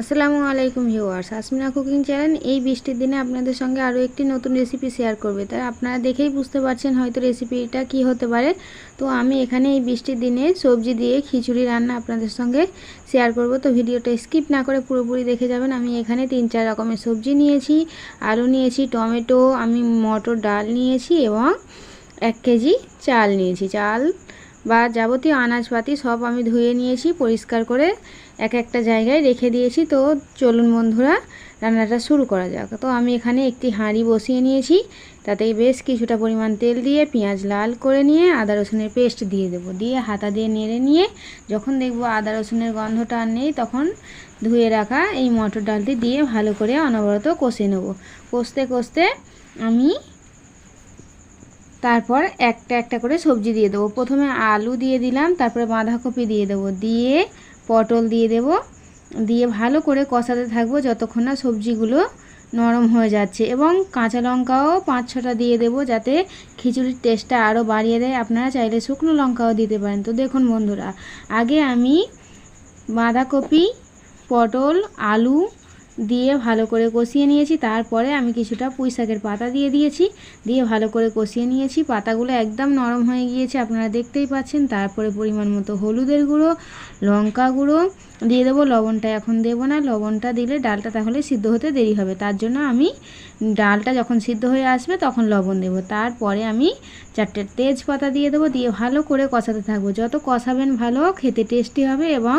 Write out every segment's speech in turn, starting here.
আসসালামু আলাইকুম viewers, Asmina cooking channel, এই বৃষ্টির দিনে আপনাদের সঙ্গে আরও একটি নতুন রেসিপি শেয়ার করবে। তাই আপনারা দেখেই বুঝতে পারছেন হয়তো রেসিপিটা কি হতে পারে। তো আমি এখানে এই বৃষ্টির দিনে সবজি দিয়ে খিচুড়ি রান্না আপনাদের সঙ্গে শেয়ার করব। তো ভিডিওটা স্কিপ না করে পুরোপুরি দেখে যাবেন। আমি এখানে তিন, চার রকমের সবজি নিয়েছি। আলু নিয়েছি, টমেটো, আমি মটর ডাল নিয়েছি এবং এক কেজি চাল নিয়েছি। চাল বা যাবতীয় আনাজপাতি সব আমি ধুয়ে নিয়েছি, পরিষ্কার করে এক একটা জায়গায় রেখে দিয়েছি। তো চলুন বন্ধুরা, রান্নাটা শুরু করা যাক। তো আমি এখানে একটি হাঁড়ি বসিয়ে নিয়েছি তাতে বেশ কিছুটা পরিমাণ তেল দিয়ে পেঁয়াজ লাল করে নিয়ে আদা রসুনের পেস্ট দিয়ে দেবো। দিয়ে হাতা দিয়ে নেড়ে নিয়ে যখন দেখব আদা রসুনের গন্ধটা আর নেই, তখন ধুয়ে রাখা এই মটর ডালটি দিয়ে ভালো করে অনবরত কষে নেব। কষতে কষতে আমি তারপর একটা একটা করে সবজি দিয়ে দেবো। প্রথমে আলু দিয়ে দিলাম, তারপরে বাঁধাকপি দিয়ে দেবো। দিয়ে পটল দিয়ে দেব। দিয়ে ভালো করে কষাতে থাকব যতক্ষণ না সবজিগুলো নরম হয়ে যাচ্ছে। এবং কাঁচা লঙ্কাও পাঁচ ছটা দিয়ে দেবো যাতে খিচুড়ির টেস্টটা আরও বাড়িয়ে দেয়। আপনারা চাইলে শুকনো লঙ্কাও দিতে পারেন। তো দেখুন বন্ধুরা, আগে আমি বাঁধাকপি, পটল, আলু দিয়ে ভালো করে কষিয়ে নিয়েছি। তারপরে আমি কিছুটা পুঁই শাকের পাতা দিয়ে দিয়েছি। দিয়ে ভালো করে কষিয়ে নিয়েছি। পাতাগুলো একদম নরম হয়ে গিয়েছে, আপনারা দেখতেই পাচ্ছেন। তারপরে পরিমাণ মতো হলুদের গুঁড়ো, লঙ্কা গুঁড়ো দিয়ে দেবো। লবণটা এখন দেবো না, লবণটা দিলে ডালটা তাহলে সিদ্ধ হতে দেরি হবে। তার জন্য আমি ডালটা যখন সিদ্ধ হয়ে আসবে তখন লবণ দেবো। তারপরে আমি চারটে তেজপাতা দিয়ে দেবো। দিয়ে ভালো করে কষাতে থাকব। যত কষাবেন ভালো, খেতে টেস্টি হবে এবং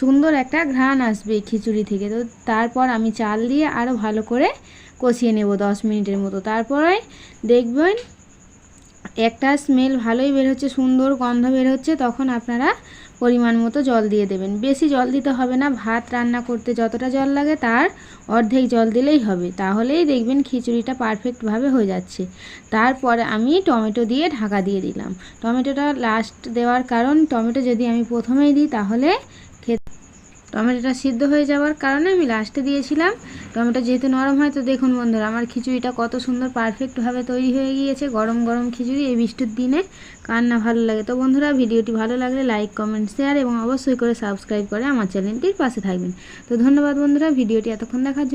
সুন্দর একটা ঘ্রাণ আসবে খিচুড়ি থেকে। তো তারপর আমি চাল দিয়ে আরও ভালো করে কষিয়ে নেব দশ মিনিটের মতো। তারপরে দেখবেন একটা স্মেল ভালোই বের হচ্ছে, সুন্দর গন্ধ বের হচ্ছে, তখন আপনারা পরিমাণ মতো জল দিয়ে দেবেন। বেশি জল দিতে হবে না, ভাত রান্না করতে যতটা জল লাগে তার অর্ধেক জল দিলেই হবে। তাহলেই দেখবেন খিচুড়িটা পারফেক্টভাবে হয়ে যাচ্ছে। তারপরে আমি টমেটো দিয়ে ঢাকা দিয়ে দিলাম। টমেটোটা লাস্ট দেওয়ার কারণ, টমেটো যদি আমি প্রথমেই দিই তাহলে টমেটোটা সিদ্ধ হয়ে যাওয়ার কারণে আমি লাস্টে দিয়েছিলাম। টমেটো যেহেতু নরম হয়, তো দেখুন বন্ধুরা, আমার খিচুড়িটা কত সুন্দর পারফেক্টভাবে তৈরি হয়ে গিয়েছে গরম গরম খিচুড়ি এই বৃষ্টির দিনে। কান্না ভালো লাগে। তো বন্ধুরা, ভিডিওটি ভালো লাগলে লাইক কমেন্ট শেয়ার এবং অবশ্যই করে সাবস্ক্রাইব করে আমার চ্যানেলটির পাশে থাকবেন। তো ধন্যবাদ বন্ধুরা, ভিডিওটি এতক্ষণ দেখার জন্য।